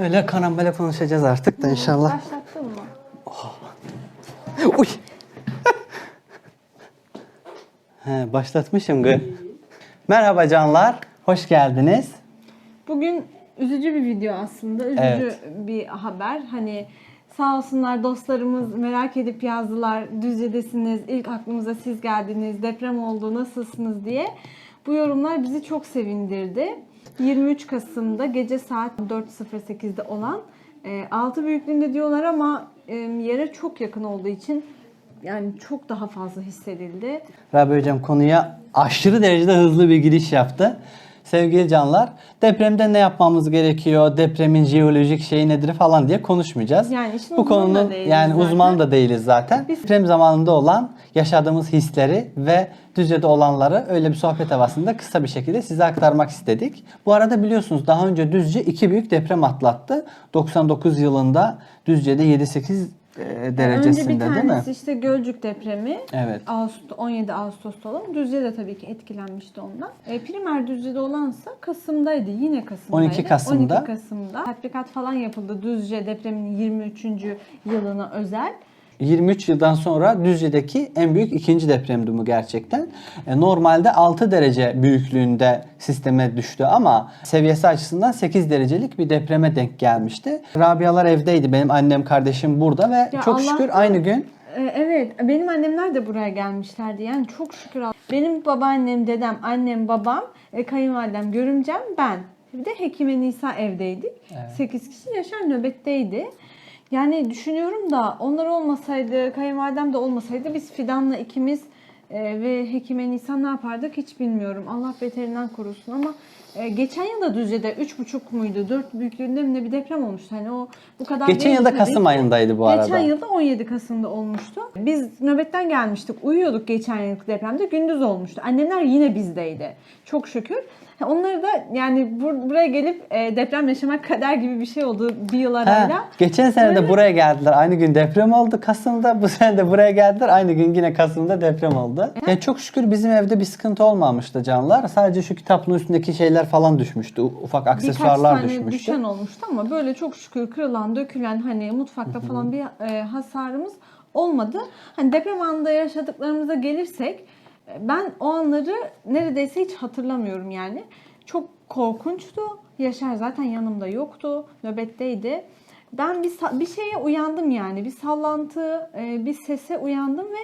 Öyle kanambele konuşacağız artık da inşallah. Başlattın mı? Uy. He, başlatmışım gı. Merhaba canlar. Hoş geldiniz. Bugün üzücü bir video aslında. Üzücü Evet. bir haber. Hani sağ olsunlar dostlarımız merak edip yazdılar. Düzce'desiniz, ilk aklımıza siz geldiniz, deprem oldu, nasılsınız diye. Bu yorumlar bizi çok sevindirdi. 23 Kasım'da gece saat 4.08'de olan 6 büyüklüğünde diyorlar ama e, yere çok yakın olduğu için yani çok daha fazla hissedildi. Rabi Hocam konuya aşırı derecede hızlı bir giriş yaptı. Sevgili canlar, depremde ne yapmamız gerekiyor, depremin jeolojik şeyi nedir falan diye konuşmayacağız. Yani işin Bu uzmanı da konunun değiliz yani zaten. uzman da değiliz zaten. Biz- Deprem zamanında olan yaşadığımız hisleri ve Düzce'de olanları öyle bir sohbet havasında kısa bir şekilde size aktarmak istedik. Bu arada biliyorsunuz daha önce Düzce iki büyük deprem atlattı. 99 yılında Düzce'de 7-8 e, Önce bir derecesinde değil mi? tanesi işte Gölcük depremi. Evet. Ağustos, 17 Ağustos'ta olan. Düzce de tabii ki etkilenmişti ondan. E, primer Düzce'de olansa Kasım'daydı. Yine Kasım'daydı. 12 Kasım'da. 12 Kasım'da. Tatbikat falan yapıldı Düzce depreminin 23. yılına özel. 23 yıldan sonra Düzce'deki en büyük ikinci depremdi bu gerçekten. E, Normalde 6 derece büyüklüğünde sisteme düştü ama seviyesi açısından 8 derecelik bir depreme denk gelmişti. Rabialar evdeydi. Benim annem kardeşim burada ve Ya çok şükür Allah'tan- aynı gün E, evet benim annemler de buraya gelmişlerdi. Yani çok şükür. Allah- Benim babaannem, dedem, annem, babam, e, kayınvalidem, görümcem, ben. Bir de Hekime Nisa evdeydik. 8 kişi Yaşar nöbetteydi. Yani düşünüyorum da onlar olmasaydı, kayınvalidem de olmasaydı biz Fidan'la ikimiz e, ve Hekime Nisa ne yapardık hiç bilmiyorum. Allah beterinden korusun ama e, geçen yıl da Düzce'de 3,5 muydu, 4 büyüklüğünde mi ne bir deprem olmuştu. Hani o bu kadar geçen yılda tabii Kasım ayındaydı bu arada. Geçen yılda 17 Kasım'da olmuştu. Biz nöbetten gelmiştik. Uyuyorduk geçen yılki depremde. Gündüz olmuştu. Annemler yine bizdeydi. Çok şükür. Onları da yani bur- buraya gelip e, deprem yaşamak kader gibi bir şey oldu bir yıl Ha, arayla. geçen sene de buraya geldiler. Aynı gün deprem oldu Kasım'da. Bu sene de buraya geldiler. Aynı gün yine Kasım'da deprem oldu. Yani çok şükür bizim evde bir sıkıntı olmamıştı canlar. Sadece şu kitaplığın üstündeki şeyler falan düşmüştü. Ufak Birkaç aksesuarlar tane düşmüştü. düşen olmuştu ama böyle çok şükür kırılan, dökülen hani mutfakta falan bir e, hasarımız olmadı. Hani deprem anında yaşadıklarımıza gelirsek ben o anları neredeyse hiç hatırlamıyorum yani. Çok korkunçtu. Yaşar zaten yanımda yoktu. Nöbetteydi. Ben bir, bir şeye uyandım yani. Bir sallantı, e, bir sese uyandım ve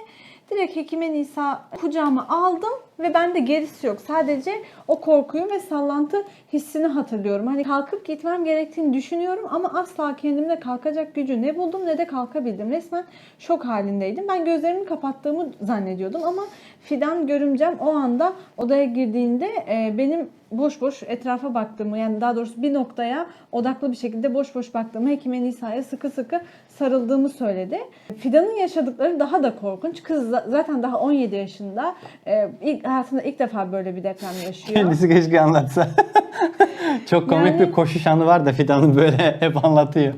direkt Hekime Nisa kucağıma aldım ve bende gerisi yok. Sadece o korkuyu ve sallantı hissini hatırlıyorum. Hani kalkıp gitmem gerektiğini düşünüyorum ama asla kendimde kalkacak gücü ne buldum ne de kalkabildim. Resmen şok halindeydim. Ben gözlerimi kapattığımı zannediyordum ama Fidan görümcem o anda odaya girdiğinde e, benim boş boş etrafa baktığımı yani daha doğrusu bir noktaya odaklı bir şekilde boş boş baktığımı Hekime Nisa'ya sıkı sıkı sarıldığımı söyledi. Fidan'ın yaşadıkları daha da korkunç. Kız za- zaten daha 17 yaşında. E, ilk, hayatında ilk defa böyle bir deprem yaşıyor. Kendisi keşke anlatsa. Çok komik Yani- bir koşuş anı var da Fidan'ın böyle hep anlatıyor.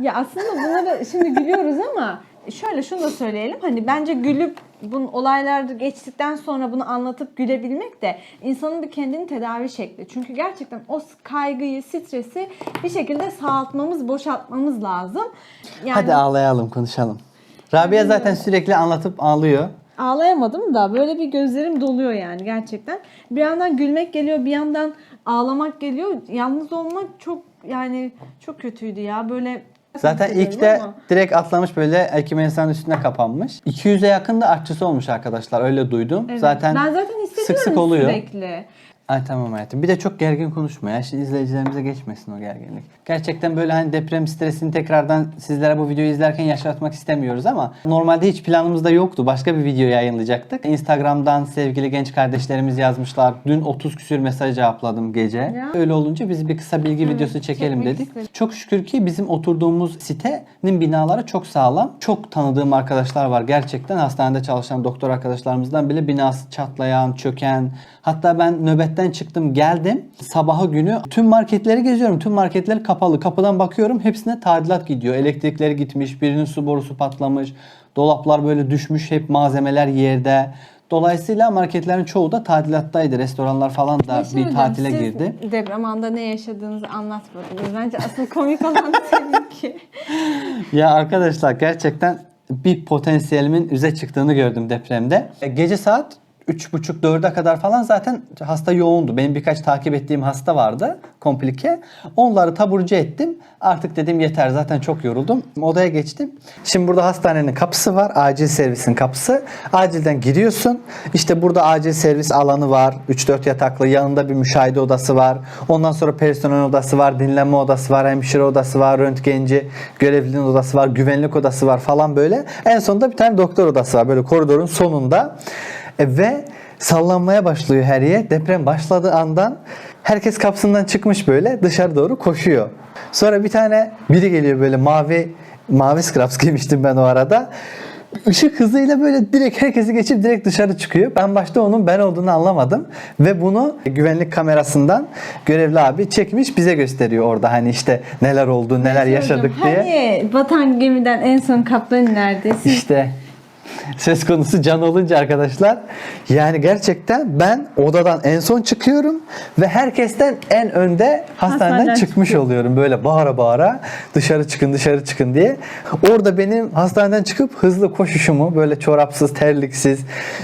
Ya aslında bunları şimdi gülüyoruz ama şöyle şunu da söyleyelim. Hani bence gülüp bunun olaylar geçtikten sonra bunu anlatıp gülebilmek de insanın bir kendini tedavi şekli. Çünkü gerçekten o kaygıyı, stresi bir şekilde sağaltmamız, boşaltmamız lazım. Yani Hadi ağlayalım konuşalım. Rabia zaten sürekli anlatıp ağlıyor. ağlayamadım da böyle bir gözlerim doluyor yani gerçekten. Bir yandan gülmek geliyor, bir yandan ağlamak geliyor. Yalnız olmak çok yani çok kötüydü ya. Böyle Zaten ilk de ama. direkt atlamış böyle insanın üstüne kapanmış. 200'e yakın da artçısı olmuş arkadaşlar öyle duydum. Evet. Zaten ben zaten sık sık oluyor. sürekli. Ay tamam hayatım. Bir de çok gergin konuşma ya. Şimdi izleyicilerimize geçmesin o gerginlik. Gerçekten böyle hani deprem stresini tekrardan sizlere bu videoyu izlerken yaşatmak istemiyoruz ama normalde hiç planımızda yoktu. Başka bir video yayınlayacaktık. Instagram'dan sevgili genç kardeşlerimiz yazmışlar. Dün 30 küsür mesaj cevapladım gece. Ya. Öyle olunca biz bir kısa bilgi videosu çekelim dedik. istedik. Çok şükür ki bizim oturduğumuz sitenin binaları çok sağlam. Çok tanıdığım arkadaşlar var. Gerçekten hastanede çalışan doktor arkadaşlarımızdan bile binası çatlayan, çöken. Hatta ben nöbetten çıktım geldim. Sabahı günü tüm marketleri geziyorum. Tüm marketler kapalı. Kapıdan bakıyorum hepsine tadilat gidiyor. Elektrikleri gitmiş, birinin su borusu patlamış. Dolaplar böyle düşmüş, hep malzemeler yerde. Dolayısıyla marketlerin çoğu da tadilattaydı. Restoranlar falan da Yaşar bir hocam, tatile siz girdi. deprem anında ne yaşadığınızı anlatmadınız. Bence asıl komik olan seninki. Ya arkadaşlar gerçekten bir potansiyelimin üze çıktığını gördüm depremde. E, Gece saat 3.30-4'e kadar falan zaten hasta yoğundu. Benim birkaç takip ettiğim hasta vardı komplike. Onları taburcu ettim. Artık dedim yeter zaten çok yoruldum. Odaya geçtim. Şimdi burada hastanenin kapısı var. Acil servisin kapısı. Acilden giriyorsun. İşte burada acil servis alanı var. 3-4 yataklı. Yanında bir müşahede odası var. Ondan sonra personel odası var. Dinlenme odası var. Hemşire odası var. Röntgenci görevlinin odası var. Güvenlik odası var falan böyle. En sonunda bir tane doktor odası var. Böyle koridorun sonunda. E, ve sallanmaya başlıyor her yer. Deprem başladığı andan herkes kapısından çıkmış böyle dışarı doğru koşuyor. Sonra bir tane biri geliyor böyle mavi mavi scraps giymiştim ben o arada. Işık hızıyla böyle direkt herkesi geçip direkt dışarı çıkıyor. Ben başta onun ben olduğunu anlamadım. Ve bunu güvenlik kamerasından görevli abi çekmiş bize gösteriyor orada. Hani işte neler oldu, neler yaşadık diye. Hani batan gemiden en son kaptan nerede? İşte söz konusu can olunca arkadaşlar yani gerçekten ben odadan en son çıkıyorum ve herkesten en önde hastaneden Hastaneden çıkmış oluyorum böyle bağıra bağıra dışarı çıkın dışarı çıkın diye. Orada benim hastaneden çıkıp hızlı koşuşumu böyle çorapsız terliksiz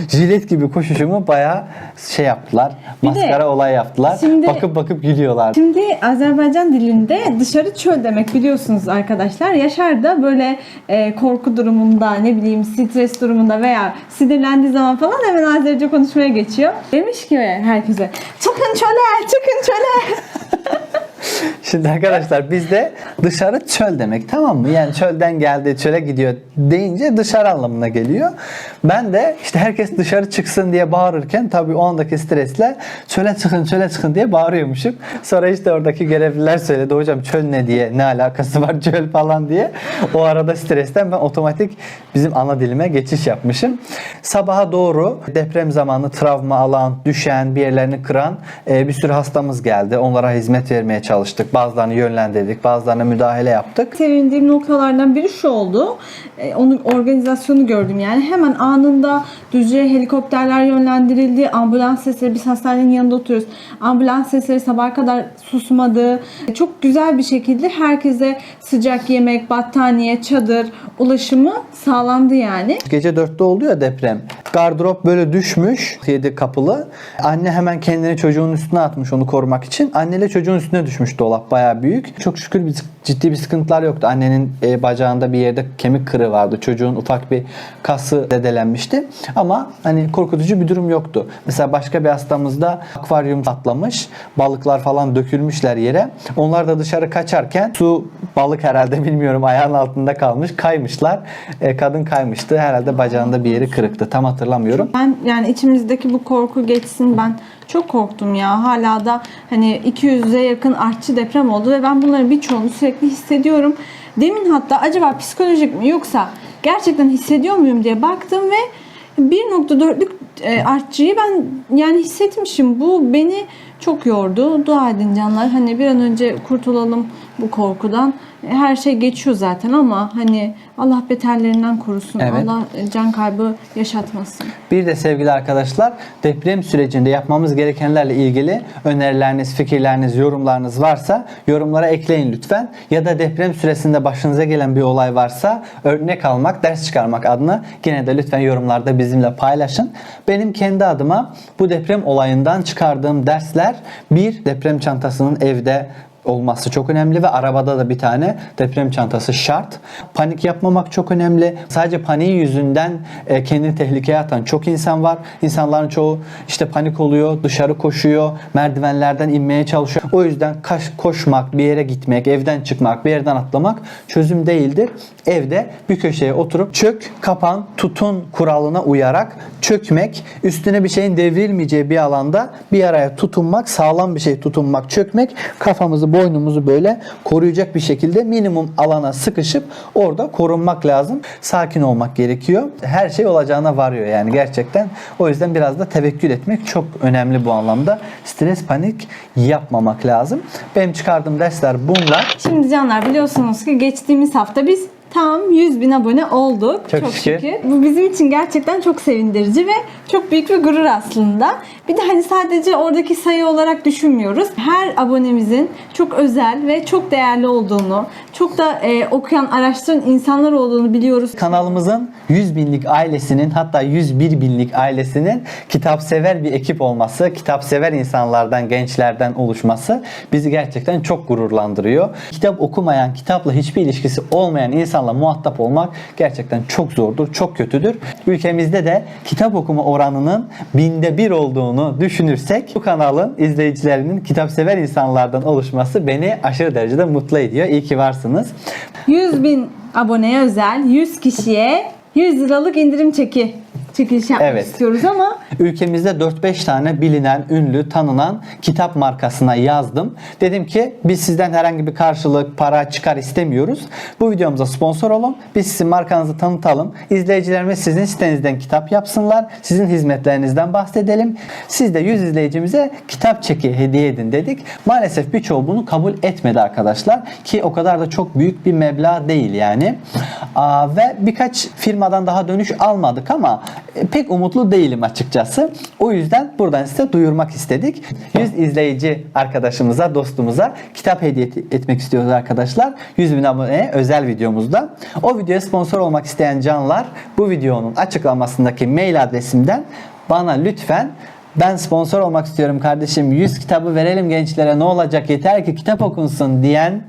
jilet gibi koşuşumu bayağı şey yaptılar. Bir de Maskara olay yaptılar. şimdi- bakıp bakıp gülüyorlar. Şimdi Azerbaycan dilinde dışarı çöl demek biliyorsunuz arkadaşlar. Yaşar da böyle e, korku durumunda ne bileyim stres durumunda veya sinirlendiği zaman falan hemen Azerice konuşmaya geçiyor. Demiş ki herkese çıkın çöle çıkın çöle. Şimdi arkadaşlar bizde dışarı çöl demek tamam mı? Yani çölden geldi çöle gidiyor deyince dışarı anlamına geliyor. Ben de işte herkes dışarı çıksın diye bağırırken tabii o andaki stresle çöle çıkın çöle çıkın diye bağırıyormuşum. Sonra işte oradaki görevliler söyledi hocam çöl ne diye ne alakası var çöl falan diye. O arada stresten ben otomatik bizim ana dilime geçiş yapmışım. Sabaha doğru deprem zamanı travma alan, düşen, bir yerlerini kıran e, bir sürü hastamız geldi. Onlara hizmet vermeye çalıştık. Bazılarını yönlendirdik, bazılarına müdahale yaptık. Sevindiğim noktalardan biri şu oldu. E, onun organizasyonu gördüm yani. Hemen anında Düzce'ye helikopterler yönlendirildi. Ambulans sesleri biz hastanenin yanında oturuyoruz. Ambulans sesleri sabaha kadar susmadı. E, Çok güzel bir şekilde herkese sıcak yemek, battaniye, çadır ulaşımı sağlandı yani. Gece 4'te oldu ya deprem. Gardırop böyle düşmüş. Yedi kapılı. Anne hemen kendini çocuğun üstüne atmış onu korumak için. Anneyle çocuğun üstüne düşmüş dolap bayağı büyük. Çok şükür bir, ciddi bir sıkıntılar yoktu. Annenin e, bacağında bir yerde kemik kırığı vardı. Çocuğun ufak bir kası zedelenmişti. Ama hani korkutucu bir durum yoktu. Mesela başka bir hastamızda akvaryum patlamış. Balıklar falan dökülmüşler yere. Onlar da dışarı kaçarken su balık herhalde bilmiyorum ayağın altında kalmış. Kaymışlar. E, kadın kaymıştı. Herhalde bacağında bir yeri kırıktı. Tam hatırlamıyorum. Ben yani içimizdeki bu korku geçsin ben çok korktum ya. Hala da hani 200'e yakın artçı deprem oldu ve ben bunların birçoğunu sürekli hissediyorum. Demin hatta acaba psikolojik mi yoksa gerçekten hissediyor muyum diye baktım ve 1.4'lük e, artçıyı ben yani hissetmişim. Bu beni çok yordu. Dua edin canlar. Hani bir an önce kurtulalım bu korkudan. Her şey geçiyor zaten ama hani Allah beterlerinden korusun. Evet. Allah can kaybı yaşatmasın. Bir de sevgili arkadaşlar deprem sürecinde yapmamız gerekenlerle ilgili önerileriniz, fikirleriniz, yorumlarınız varsa yorumlara ekleyin lütfen. Ya da deprem süresinde başınıza gelen bir olay varsa örnek almak, ders çıkarmak adına yine de lütfen yorumlarda bizimle paylaşın. Benim kendi adıma bu deprem olayından çıkardığım dersler bir deprem çantasının evde olması çok önemli ve arabada da bir tane deprem çantası şart. Panik yapmamak çok önemli. Sadece paniği yüzünden e, kendini tehlikeye atan çok insan var. İnsanların çoğu işte panik oluyor, dışarı koşuyor, merdivenlerden inmeye çalışıyor. O yüzden koşmak, bir yere gitmek, evden çıkmak, bir yerden atlamak çözüm değildir. Evde bir köşeye oturup çök, kapan, tutun kuralına uyarak çökmek, üstüne bir şeyin devrilmeyeceği bir alanda bir araya tutunmak, sağlam bir şey tutunmak, çökmek, kafamızı, boynumuzu böyle koruyacak bir şekilde minimum alana sıkışıp orada korunmak lazım. Sakin olmak gerekiyor. Her şey olacağına varıyor yani gerçekten. O yüzden biraz da tevekkül etmek çok önemli bu anlamda. Stres, panik yapmamak lazım. Benim çıkardığım dersler bunlar. Şimdi canlar biliyorsunuz ki geçtiğimiz hafta biz tam 100 bin abone olduk. Çok şükür. Bu bizim için gerçekten çok sevindirici ve çok büyük bir gurur aslında. Bir de hani sadece oradaki sayı olarak düşünmüyoruz. Her abonemizin çok özel ve çok değerli olduğunu, çok da e, okuyan, araştıran insanlar olduğunu biliyoruz. Kanalımızın 100 binlik ailesinin hatta 101 binlik ailesinin kitap sever bir ekip olması, kitap sever insanlardan, gençlerden oluşması bizi gerçekten çok gururlandırıyor. Kitap okumayan, kitapla hiçbir ilişkisi olmayan insanla muhatap olmak gerçekten çok zordur, çok kötüdür. Ülkemizde de kitap okuma oranının binde bir olduğunu düşünürsek bu kanalın izleyicilerinin kitap sever insanlardan oluşması beni aşırı derecede mutlu ediyor. İyi ki varsınız. 100 bin aboneye özel 100 kişiye 100 liralık indirim çeki çekiliş yapmak Evet. istiyoruz ama Ülkemizde 4-5 tane bilinen, ünlü, tanınan kitap markasına yazdım. Dedim ki biz sizden herhangi bir karşılık, para, çıkar istemiyoruz. Bu videomuza sponsor olun. Biz sizin markanızı tanıtalım. İzleyicilerimiz sizin sitenizden kitap yapsınlar. Sizin hizmetlerinizden bahsedelim. Siz de 100 izleyicimize kitap çeki hediye edin dedik. Maalesef birçoğu bunu kabul etmedi arkadaşlar. Ki o kadar da çok büyük bir meblağ değil yani. Aa, ve birkaç firmadan daha dönüş almadık ama pek umutlu değilim açıkçası. O yüzden buradan size duyurmak istedik. 100 izleyici arkadaşımıza, dostumuza kitap hediye et- etmek istiyoruz arkadaşlar. 100 bin aboneye özel videomuzda. O videoya sponsor olmak isteyen canlar bu videonun açıklamasındaki mail adresimden bana lütfen ben sponsor olmak istiyorum kardeşim 100 kitabı verelim gençlere ne olacak yeter ki kitap okunsun diyen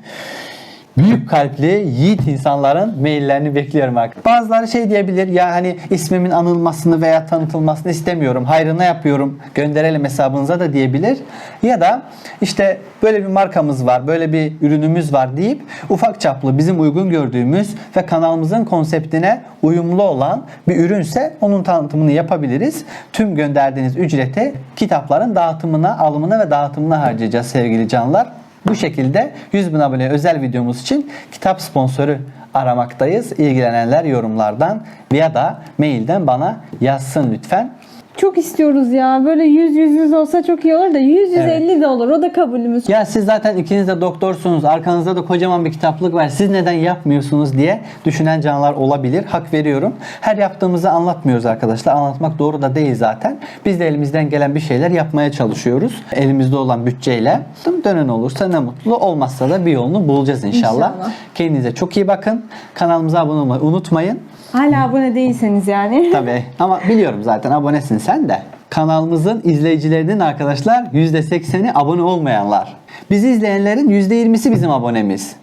büyük kalpli yiğit insanların maillerini bekliyorum artık. Bazıları şey diyebilir ya hani ismimin anılmasını veya tanıtılmasını istemiyorum. Hayrına yapıyorum. Gönderelim hesabınıza da diyebilir. Ya da işte böyle bir markamız var, böyle bir ürünümüz var deyip ufak çaplı bizim uygun gördüğümüz ve kanalımızın konseptine uyumlu olan bir ürünse onun tanıtımını yapabiliriz. Tüm gönderdiğiniz ücreti kitapların dağıtımına, alımına ve dağıtımına harcayacağız sevgili canlar. Bu şekilde 100 bin abone özel videomuz için kitap sponsoru aramaktayız. İlgilenenler yorumlardan ya da mailden bana yazsın lütfen. Çok istiyoruz ya. Böyle 100 100 100 olsa çok iyi olur da 100 150 de olur. O da kabulümüz. Ya siz zaten ikiniz de doktorsunuz. Arkanızda da kocaman bir kitaplık var. Siz neden yapmıyorsunuz diye düşünen canlar olabilir. Hak veriyorum. Her yaptığımızı anlatmıyoruz arkadaşlar. Anlatmak doğru da değil zaten. Biz de elimizden gelen bir şeyler yapmaya çalışıyoruz. Elimizde olan bütçeyle. Dönen olursa ne mutlu. Olmazsa da bir yolunu bulacağız inşallah. İnşallah. Kendinize çok iyi bakın. Kanalımıza abone olmayı unutmayın. Hala abone değilseniz yani. Tabii ama biliyorum zaten abonesin sen de. Kanalımızın izleyicilerinin arkadaşlar %80'i abone olmayanlar. Bizi izleyenlerin %20'si bizim abonemiz.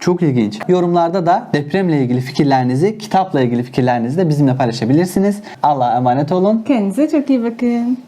Çok ilginç. Yorumlarda da depremle ilgili fikirlerinizi, kitapla ilgili fikirlerinizi de bizimle paylaşabilirsiniz. Allah'a emanet olun. Kendinize çok iyi bakın.